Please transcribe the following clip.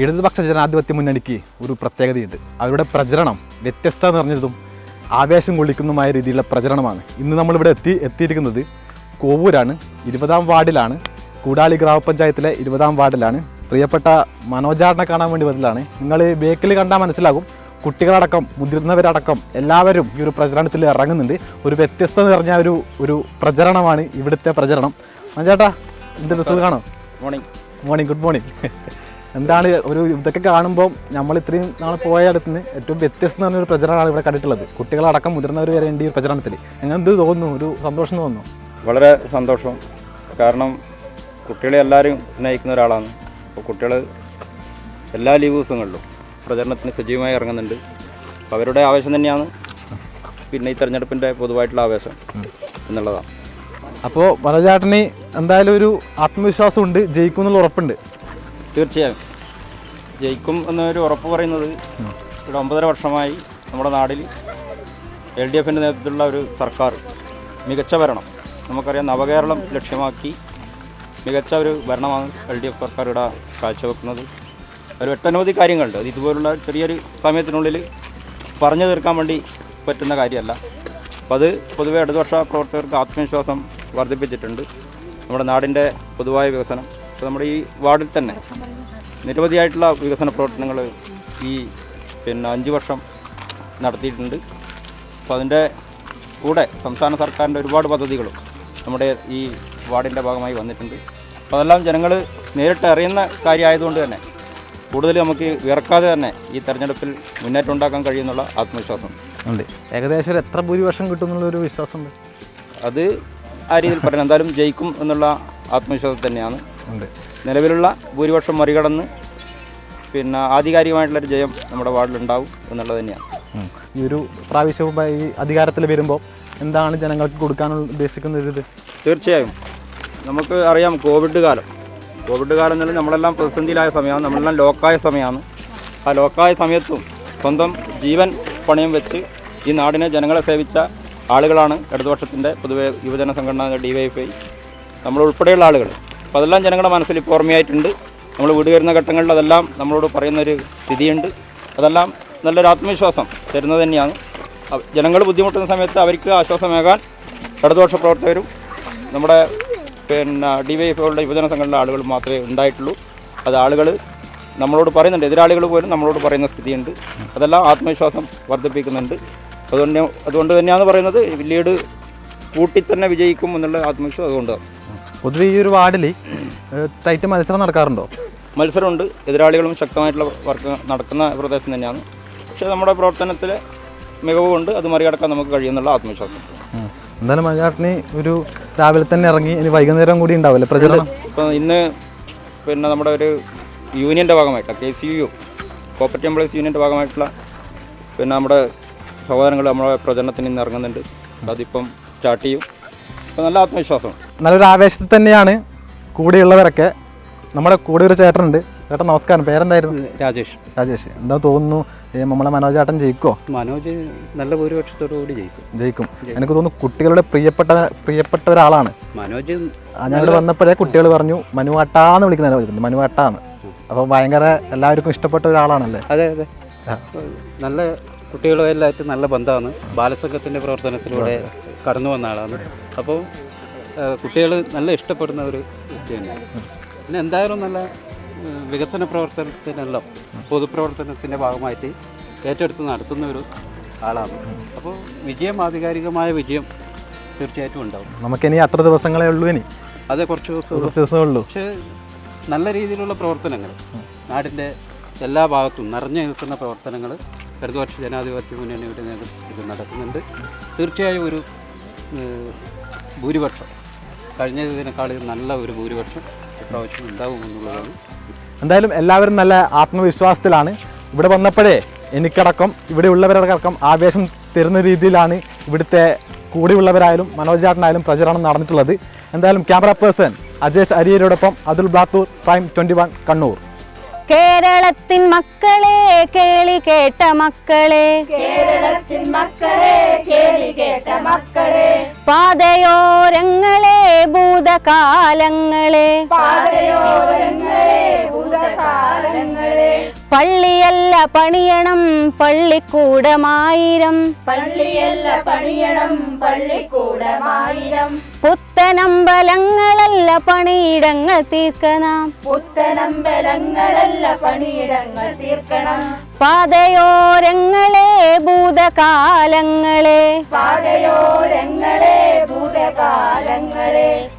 ഇടതുപക്ഷ ജനാധിപത്യ മുന്നണിക്ക് ഒരു പ്രത്യേകതയുണ്ട്. അവരുടെ പ്രചരണം വ്യത്യസ്തത നിറഞ്ഞതും ആവേശം കൊള്ളിക്കുന്നതുമായ രീതിയിലുള്ള പ്രചരണമാണ്. ഇന്ന് നമ്മളിവിടെ എത്തി എത്തിയിരിക്കുന്നത് കോവൂരാണ്. ഇരുപതാം വാർഡിലാണ്. കൂടാളി ഗ്രാമപഞ്ചായത്തിലെ ഇരുപതാം വാർഡിലാണ്. പ്രിയപ്പെട്ട മനോജാറിനെ കാണാൻ വേണ്ടി വന്നതാണ് നിങ്ങൾ ബേക്കിൽ കണ്ടാൽ മനസ്സിലാകും. കുട്ടികളടക്കം മുതിർന്നവരടക്കം എല്ലാവരും ഈ ഒരു പ്രചരണത്തിൽ ഇറങ്ങുന്നുണ്ട്. ഒരു വ്യത്യസ്തത നിറഞ്ഞ ഒരു ഒരു പ്രചരണമാണ് ഇവിടുത്തെ പ്രചരണം. മനോജേട്ടാ എന്തൊരു കാണോ മോർണിംഗ് മോർണിംഗ് ഗുഡ് മോർണിംഗ് എന്താണ് ഒരു ഇതൊക്കെ കാണുമ്പോൾ നമ്മൾ ഇത്രയും നാൾ പോയ അടുത്ത് നിന്ന് ഏറ്റവും വ്യത്യസ്തം പറഞ്ഞ ഒരു പ്രചരണമാണ് ഇവിടെ കണ്ടിട്ടുള്ളത്. കുട്ടികളടക്കം മുതിർന്നവർ വരെ ഉണ്ട് ഈ പ്രചരണത്തിൽ എന്ത് തോന്നുന്നു? ഒരു സന്തോഷം തോന്നുന്നു? വളരെ സന്തോഷം. കാരണം കുട്ടികളെ എല്ലാവരും സ്നേഹിക്കുന്ന ഒരാളാണ്. അപ്പോൾ കുട്ടികൾ എല്ലാ ലീവ് ദിവസങ്ങളിലും പ്രചരണത്തിന് സജീവമായി ഇറങ്ങുന്നുണ്ട്. അപ്പോൾ അവരുടെ ആവേശം തന്നെയാണ്. പിന്നെ ഈ തെരഞ്ഞെടുപ്പിന്റെ പൊതുവായിട്ടുള്ള ആവേശം എന്നുള്ളതാണ്. അപ്പോൾ മനോജേട്ടന് എന്തായാലും ഒരു ആത്മവിശ്വാസമുണ്ട്. ജയിക്കും എന്നുള്ള ഉറപ്പുണ്ട്. തീർച്ചയായും. ജയിക്കും എന്നൊരു ഉറപ്പ് പറയുന്നത് ഇവിടെ ഒമ്പതര വർഷമായി നമ്മുടെ നാടിൽ എൽ ഡി എഫിന്റെ നേതൃത്വത്തിലുള്ള ഒരു സർക്കാർ. മികച്ച ഭരണം. നമുക്കറിയാം നവകേരളം ലക്ഷ്യമാക്കി മികച്ച ഒരു ഭരണമാണ് എൽ ഡി എഫ് സർക്കാർ ഇവിടെ കാഴ്ചവെക്കുന്നത്. ഒരു ഒട്ടനവധി കാര്യങ്ങളുണ്ട്. അത് ഇതുപോലുള്ള ചെറിയൊരു സമയത്തിനുള്ളിൽ പറഞ്ഞു തീർക്കാൻ വേണ്ടി പറ്റുന്ന കാര്യമല്ല. അപ്പോൾ അത് പൊതുവെ ഇടതുപക്ഷ പ്രവർത്തകർക്ക് ആത്മവിശ്വാസം വർദ്ധിപ്പിച്ചിട്ടുണ്ട്. നമ്മുടെ നാടിന്റെ പൊതുവായ വികസനം. ഇപ്പോൾ നമ്മുടെ ഈ വാർഡിൽ തന്നെ നിരവധിയായിട്ടുള്ള വികസന പ്രവർത്തനങ്ങൾ ഈ പിന്നെ അഞ്ച് വർഷം നടത്തിയിട്ടുണ്ട്. അപ്പോൾ അതിന്റെ കൂടെ സംസ്ഥാന സർക്കാരിന്റെ ഒരുപാട് പദ്ധതികളും നമ്മുടെ ഈ വാർഡിന്റെ ഭാഗമായി വന്നിട്ടുണ്ട്. അപ്പോൾ അതെല്ലാം ജനങ്ങൾ നേരിട്ട് അറിയുന്ന കാര്യമായതുകൊണ്ട് തന്നെ കൂടുതൽ നമുക്ക് വിറക്കാതെ തന്നെ ഈ തെരഞ്ഞെടുപ്പിൽ മുന്നേറ്റം ഉണ്ടാക്കാൻ കഴിയുന്നുള്ള ആത്മവിശ്വാസം. ഉണ്ട് ഏകദേശം ഒരു എത്ര ഭൂരിപക്ഷം കിട്ടും എന്നുള്ളൊരു വിശ്വാസമുണ്ട്? അത് ആ രീതിയിൽ പറയാം എന്തായാലും ജയിക്കും എന്നുള്ള ആത്മവിശ്വാസം തന്നെയാണ്. ഉണ്ട്. നിലവിലുള്ള ഭൂരിപക്ഷം മറികടന്ന് പിന്നെ ആധികാരികമായിട്ടുള്ളൊരു ജയം നമ്മുടെ വാർഡിലുണ്ടാവും എന്നുള്ളത് തന്നെയാണ്. ഈ ഒരു പ്രാവശ്യവും ഈ അധികാരത്തിൽ വരുമ്പോൾ എന്താണ് ജനങ്ങൾക്ക് കൊടുക്കാനുള്ള ഉദ്ദേശിക്കുന്ന ഒരു ഇത്? തീർച്ചയായും. നമുക്ക് അറിയാം കോവിഡ് കാലം. കോവിഡ് കാലം എന്നുള്ളത് നമ്മളെല്ലാം പ്രതിസന്ധിയിലായ സമയമാണ്. നമ്മളെല്ലാം ലോക്കായ സമയമാണ്. ആ ലോക്കായ സമയത്തും സ്വന്തം ജീവൻ പണയം വെച്ച് ഈ നാടിനെ ജനങ്ങളെ സേവിച്ച ആളുകളാണ് ഇടതുപക്ഷത്തിന്റെ പൊതുവെ യുവജന സംഘടന ഡി വൈ എഫ് ഐ നമ്മൾ ഉൾപ്പെടെയുള്ള ആളുകൾ. അപ്പോൾ അതെല്ലാം ജനങ്ങളുടെ മനസ്സിൽ ഇപ്പോൾ ഓർമ്മയായിട്ടുണ്ട്. നമ്മൾ വീട് വരുന്ന ഘട്ടങ്ങളിൽ അതെല്ലാം നമ്മളോട് പറയുന്നൊരു സ്ഥിതിയുണ്ട്. അതെല്ലാം നല്ലൊരു ആത്മവിശ്വാസം തരുന്നത് തന്നെയാണ്. ജനങ്ങൾ ബുദ്ധിമുട്ടുന്ന സമയത്ത് അവർക്ക് ആശ്വാസമേകാൻ ഇടതുപക്ഷ പ്രവർത്തകരും നമ്മുടെ പിന്നെ ഡി വൈ എഫുകളുടെ യുവജന സംഘടന ആളുകൾ മാത്രമേ ഉണ്ടായിട്ടുള്ളൂ. അത് ആളുകൾ നമ്മളോട് പറയുന്നുണ്ട്. എതിരാളികൾ പോലും നമ്മളോട് പറയുന്ന സ്ഥിതിയുണ്ട്. അതെല്ലാം ആത്മവിശ്വാസം വർദ്ധിപ്പിക്കുന്നുണ്ട്. അതുകൊണ്ട് അതുകൊണ്ട് തന്നെയാണ് പറയുന്നത് ലീഡ് കൂട്ടി തന്നെ വിജയിക്കും എന്നുള്ള ആത്മവിശ്വാസം അതുകൊണ്ടാണ്. പൊതുവെ ഈ ഒരു വാർഡിൽ ടൈറ്റ് മത്സരം നടക്കാറുണ്ടോ? മത്സരമുണ്ട്. എതിരാളികളും ശക്തമായിട്ടുള്ള വർക്ക് നടക്കുന്ന പ്രദേശം തന്നെയാണ്. പക്ഷേ നമ്മുടെ പ്രവർത്തനത്തിൽ മികവ് കൊണ്ട് അത് മറികടക്കാൻ നമുക്ക് കഴിയുന്നുള്ള ആത്മവിശ്വാസം. എന്തായാലും മജാട്ടിന് ഒരു രാവിലെ തന്നെ ഇറങ്ങി ഇനി വൈകുന്നേരം കൂടി ഉണ്ടാവില്ലേ പ്രചരണം? ഇപ്പം ഇന്ന് പിന്നെ നമ്മുടെ ഒരു യൂണിയന്റെ ഭാഗമായിട്ട് K C U cooperative employees യൂണിയന്റെ ഭാഗമായിട്ടുള്ള പിന്നെ നമ്മുടെ സഹോദരങ്ങൾ നമ്മുടെ പ്രചരണത്തിന് ഇന്ന് ഇറങ്ങുന്നുണ്ട്. അതിപ്പം സ്റ്റാർട്ട് ചെയ്യും. അപ്പം നല്ല ആത്മവിശ്വാസം. നല്ലൊരു ആവേശത്തിൽ തന്നെയാണ് കൂടെയുള്ളവരൊക്കെ. നമ്മുടെ കൂടെ ഒരു ചേട്ടനുണ്ട്. ചേട്ടൻ നമസ്കാരം. പേരെന്തായിരുന്നു? രാജേഷ്. രാജേഷ്. എന്താ തോന്നുന്നു? നമ്മളെ മനോജ് ചേട്ടൻ ജയിക്കോ മനോജ് നല്ല ഭൂരിപക്ഷത്തോടു കൂടി ജയിക്കും. ജയിക്കും. എനിക്ക് തോന്നുന്നു കുട്ടികളുടെ പ്രിയപ്പെട്ട പ്രിയപ്പെട്ട ഒരാളാണ്. മനോജ് ഞങ്ങൾ വന്നപ്പോഴേ കുട്ടികൾ പറഞ്ഞു മനുവാട്ടാന്ന് വിളിക്കുന്ന വിളിക്കുന്നുണ്ട് മനുവാട്ടാന്ന്. അപ്പോൾ ഭയങ്കര എല്ലാവർക്കും ഇഷ്ടപ്പെട്ട ഒരാളാണല്ലേ? അതെ അതെ. നല്ല കുട്ടികളുമായിട്ട് നല്ല ബന്ധമാണ്. ബാലസംഘത്തിന്റെ പ്രവർത്തനത്തിലൂടെ കടന്നു വന്ന ആളാണ്. അപ്പോൾ കുട്ടികൾ നല്ല ഇഷ്ടപ്പെടുന്ന ഒരു വ്യക്തി തന്നെയാണ് പിന്നെ എന്തായാലും നല്ല വികസന പ്രവർത്തനത്തിനെല്ലാം പൊതുപ്രവർത്തനത്തിന്റെ ഭാഗമായിട്ട് ഏറ്റെടുത്ത് നടത്തുന്ന ഒരു ആളാണ്. അപ്പോൾ വിജയം ആധികാരികമായ വിജയം തീർച്ചയായിട്ടും ഉണ്ടാവും. നമുക്കിനി അത്ര ദിവസങ്ങളേ ഉള്ളൂ ഇനി. അതെ കുറച്ച് ദിവസം കുറച്ച് ദിവസമേ ഉള്ളൂ. പക്ഷേ നല്ല രീതിയിലുള്ള പ്രവർത്തനങ്ങൾ നാടിന്റെ എല്ലാ ഭാഗത്തും നിറഞ്ഞു നിൽക്കുന്ന പ്രവർത്തനങ്ങൾ ഇടതുപക്ഷ ജനാധിപത്യ മുന്നണിയുടെ നേതൃത്വത്തിൽ നടക്കുന്നുണ്ട്. തീർച്ചയായും ഒരു ഏഹ്, ഭൂരിപക്ഷം കഴിഞ്ഞതിനേക്കാൾ നല്ല ഒരു ഭൂരിപക്ഷം ഇപ്രാവശ്യം ഉണ്ടാവും എന്നുള്ളതാണ്. എന്തായാലും എല്ലാവരും നല്ല ആത്മവിശ്വാസത്തിലാണ്. ഇവിടെ വന്നപ്പോഴേ എനിക്കടക്കം ഇവിടെ ഉള്ളവരടക്കം ആവേശം തരുന്ന രീതിയിലാണ് ഇവിടുത്തെ കൂടെയുള്ളവരായാലും മനോജാട്ടനായാലും പ്രചരണം നടന്നിട്ടുള്ളത്. എന്തായാലും camera person Ajesh അരിയരോടൊപ്പം Athul Blathur prime twenty one Kannur. കേരളത്തിൻ മക്കളെ കേളി കേട്ട മക്കളെ. കേരളത്തിൻ മക്കളെ കേളി കേട്ട മക്കളെ. പാതയോരങ്ങളെ ഭൂതകാലങ്ങളെ. പള്ളിയല്ല പണിയണം പള്ളിക്കൂടമായിരം. പള്ളിയല്ല പണിയണം പള്ളിക്കൂടമായിരം. പുത്തനമ്പലങ്ങളല്ല പണിയിടങ്ങൾ തീർക്കണം. പുത്തനമ്പലങ്ങളല്ല പണിയിടങ്ങൾ തീർക്കണം. പാതയോരങ്ങളെ ഭൂതകാലങ്ങളെ. പാതയോരങ്ങളെ കാലങ്ങളെ